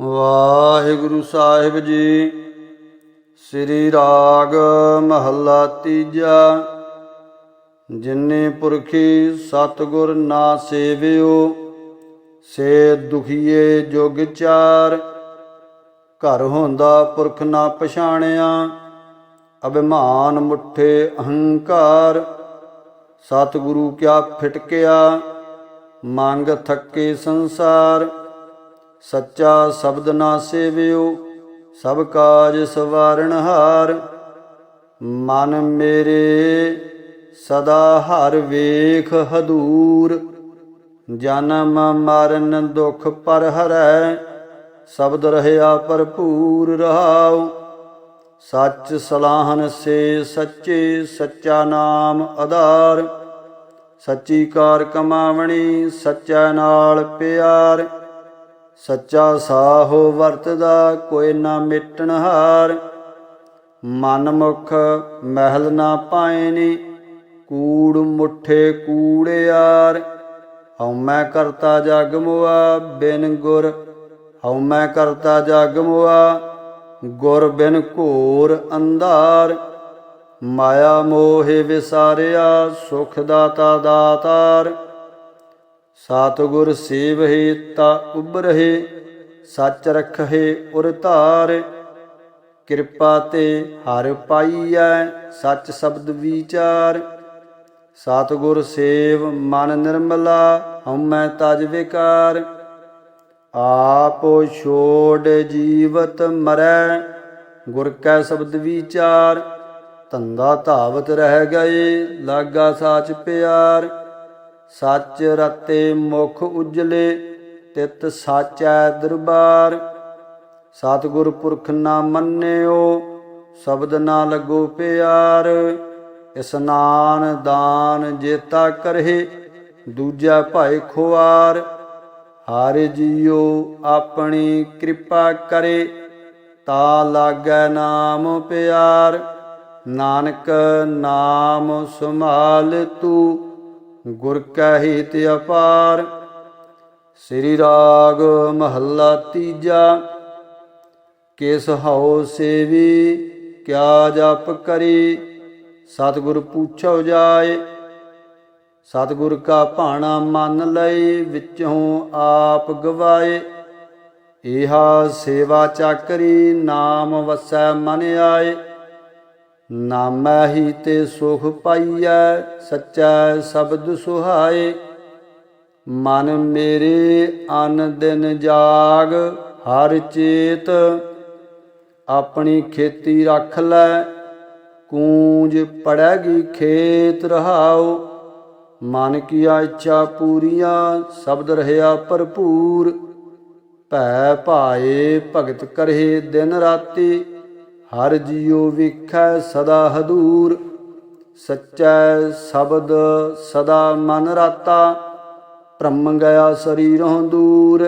ਵਾਹਿਗੁਰੂ ਸਾਹਿਬ ਜੀ, ਸ੍ਰੀ ਰਾਗ ਮਹੱਲਾ ਤੀਜਾ। ਜਿਨੇ ਪੁਰਖੀ ਸਤਗੁਰ ਨਾ ਸੇਵਿਓ, ਸੇ ਦੁਖੀਏ ਜੁਗ ਚਾਰ। ਘਰ ਹੁੰਦਾ ਪੁਰਖ ਨਾ ਪਛਾਣਿਆ, ਅਭਿਮਾਨ ਮੁੱਠੇ ਅਹੰਕਾਰ। ਸਤਿਗੁਰੂ ਕਿਆ ਫਿਟਕਿਆ, ਮੰਗ ਥੱਕੇ ਸੰਸਾਰ। ਸੱਚਾ ਸ਼ਬਦ ਨਾ ਸੇਵਿਓ, ਸਭ ਕਾਜ ਸਵਾਰਣ ਹਾਰ। ਮਨ ਮੇਰੇ ਸਦਾ ਹਰ ਵੇਖ ਹਦੂਰ। ਜਨਮ ਮਰਨ ਦੁਖ ਪਰ ਹਰੈ, ਸ਼ਬਦ ਰਹਿਆ ਭਰਪੂਰ ਰਹਾਉ। ਸੱਚ ਸਲਾਹਨ ਸੇ ਸੱਚੇ ਸੱਚਾ ਨਾਮ ਆਧਾਰ। ਸੱਚੀ ਕਾਰ ਕਮਾਵਣੀ, ਸੱਚਾ ਨਾਲ ਪਿਆਰ। ਸੱਚਾ ਸਾਹੋ ਵਰਤਦਾ ਕੋਈ ਨਾ ਮਿਟਣ ਹਾਰ। ਮਨ ਮੁਖ ਮਹਿਲ ਨਾ ਪਾਇਨੀ ਕੂੜ ਮੁਠੇ ਕੂੜਿਆਰ ਹਉ ਮੈਂ ਕਰਤਾ ਜਗ ਮੁਆ ਬਿਨ ਗੁਰ, ਹਉ ਮੈਂ ਕਰਤਾ ਜਗ ਮੁਆ ਗੁਰ ਬਿਨ ਘੋਰ ਅੰਧਾਰ। ਮਾਇਆ ਮੋਹਿ ਵਿਸਾਰਿਆ ਸੁਖ ਦਾਤਾ ਦਾਤਾਰ। ਸਤਿਗੁਰ ਸੇਵਹਿ ਤਾ ਉਬਰਹਿ ਸੱਚ ਰਖਹਿ ਉਰ ਧਾਰ। ਕਿਰਪਾ ਤੇ ਹਰ ਪਾਈਐ ਸੱਚ ਸ਼ਬਦ ਵਿਚਾਰ। ਸਤਿਗੁਰ ਸੇਵ ਮਨ ਨਿਰਮਲਾ, ਹਉਮੈ ਤਜ ਵਿਕਾਰ। ਆਪ ਛੋੜ ਜੀਵਤ ਮਰੈ, ਗੁਰ ਕੈ ਸ਼ਬਦ ਵਿਚਾਰ। ਧੰਦਾ ਧਾਵਤ ਰਹਿ ਗਏ, ਲਾਗਾ ਸਾਚ ਪਿਆਰ। ਸੱਚ ਰਤੇ ਮੁਖ ਉਜਲੇ, ਤਿਤ ਸਾਚੈ ਦਰਬਾਰ। ਸਤਿਗੁਰ ਪੁਰਖ ਨਾ ਮੰਨਿਓ, ਸ਼ਬਦ ਨਾ ਲੱਗੋ ਪਿਆਰ। ਇਸਨਾਨ ਦਾਨ ਜੇਤਾ ਕਰਹਿ, ਦੂਜਾ ਭਾਇ ਖੁਆਰ। ਹਰ ਜੀਓ ਆਪਣੀ ਕਿਰਪਾ ਕਰੇ, ਤਾ ਲਾਗੈ ਨਾਮ ਪਿਆਰ। ਨਾਨਕ ਨਾਮ ਸੁਮਾਲ ਤੂੰ ਗੁਰ ਕੈ ਹਿਤ ਅਪਾਰ, ਸ੍ਰੀ ਰਾਗ ਮਹੱਲਾ ਤੀਜਾ। ਕਿਸ ਹਉ ਸੇਵੀ, ਕਿਆ ਜਪ ਕਰੀ, ਸਤਿਗੁਰ ਪੁੱਛੋ ਜਾਏ। ਸਤਿਗੁਰ ਕਾ ਭਾਣਾ ਮੰਨ ਲਈ ਵਿੱਚੋਂ ਆਪ ਗਵਾਏ। ਇਹਾ ਸੇਵਾ ਚਾਕਰੀ, ਨਾਮ ਵਸੈ ਮਨ ਆਏ। ਨਾਮੈ ਹੀ ਤੇ ਸੁਖ ਪਾਈਐ, ਸੱਚਾ ਸ਼ਬਦ ਸੁਹਾਏ। ਮਨ ਮੇਰੇ ਅਨ ਦਿਨ ਜਾਗ, ਹਰ ਚੇਤ ਆਪਣੀ ਖੇਤੀ ਰੱਖ ਲੈ। ਕੂੰਜ ਪੜੈਗੀ ਖੇਤ ਰਹਾਓ ਮਨ ਕੀ ਇੱਛਾ ਪੂਰੀਆਂ, ਸ਼ਬਦ ਰਹਿਆ ਭਰਪੂਰ। ਭੈ ਭਾਏ ਭਗਤ ਕਰਹਿ ਦਿਨ ਰਾਤੀ। ਹਰ ਜੀਉ ਵਿਖੈ ਸਦਾ ਹਦੂਰ, ਸੱਚੈ ਸ਼ਬਦ ਸਦਾ ਮਨ ਰਾਤਾ ਭ੍ਰਮ ਗਿਆ ਸਰੀਰੋਂ ਦੂਰ।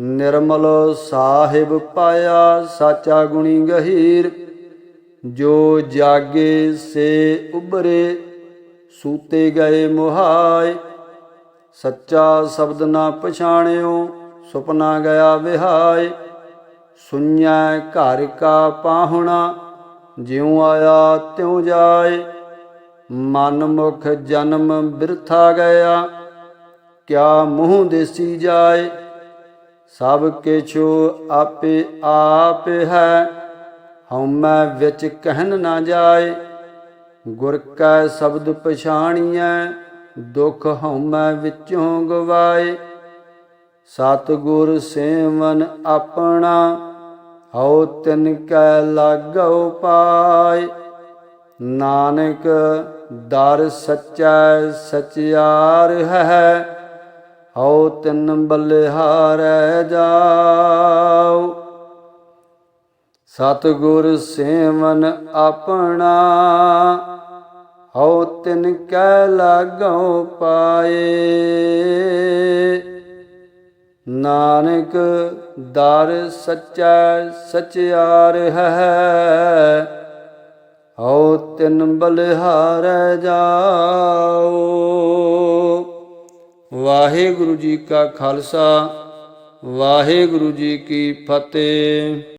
ਨਿਰਮਲ ਸਾਹਿਬ ਪਾਇਆ ਸਾਚਾ ਗੁਣੀ ਗਹੀਰ, ਜੋ ਜਾਗੇ ਸੇ ਉਬਰੇ ਸੂਤੇ ਗਏ ਮੁਹਾਏ। ਸੱਚਾ ਸ਼ਬਦ ਨਾ ਪਛਾਣਿਓ, ਸੁਪਨਾ ਗਿਆ ਵਿਹਾਏ। ਸੁਣਿਆ ਘਰ ਕਾ ਪਾਹੁਣਾ, ਜਿਉ ਆਇਆ ਤਿਉ ਜਾਏ। ਮਨ ਮੁਖ ਜਨਮ ਬਿਰਥਾ ਗਿਆ, ਕਿਆ ਮੂੰਹ ਦੇਸੀ ਜਾਏ। ਸਭ ਕਿਛੁ ਆਪੇ ਆਪ ਹੈ ਹਉਮੈ ਵਿੱਚ ਕਹਿਨ ਨਾ ਜਾਏ। ਗੁਰ ਕੈ ਸ਼ਬਦ ਪਛਾਣੀਐ, ਦੁਖ ਹਉਮੈ ਵਿੱਚੋਂ ਗਵਾਏ। ਸਤਿਗੁਰ ਸੇਵਨ ਆਪਣਾ ਹਉ ਤਿਨ ਕੈ ਲਾਗਉ ਪਾਏ ਨਾਨਕ ਦਰ ਸੱਚੈ ਸਚਿਆਰ ਹੈ, ਹਉ ਤਿਨ ਬਲਿਹਾਰੈ ਜਾਉ। ਸਤਿਗੁਰ ਸੇਵਨ ਆਪਣਾ, ਹਉ ਤਿਨ ਕੈ ਲਾਗਉ ਪਾਏ। ਨਾਨਕ ਦਰ ਸੱਚੈ ਸਚਿਆਰ ਹੈ। ਹਉ ਤਿਨ ਬਲਿਹਾਰੈ ਜਾਓ। ਵਾਹਿਗੁਰੂ ਜੀ ਕਾ ਖਾਲਸਾ, ਵਾਹਿਗੁਰੂ ਜੀ ਕੀ ਫਤਿਹ।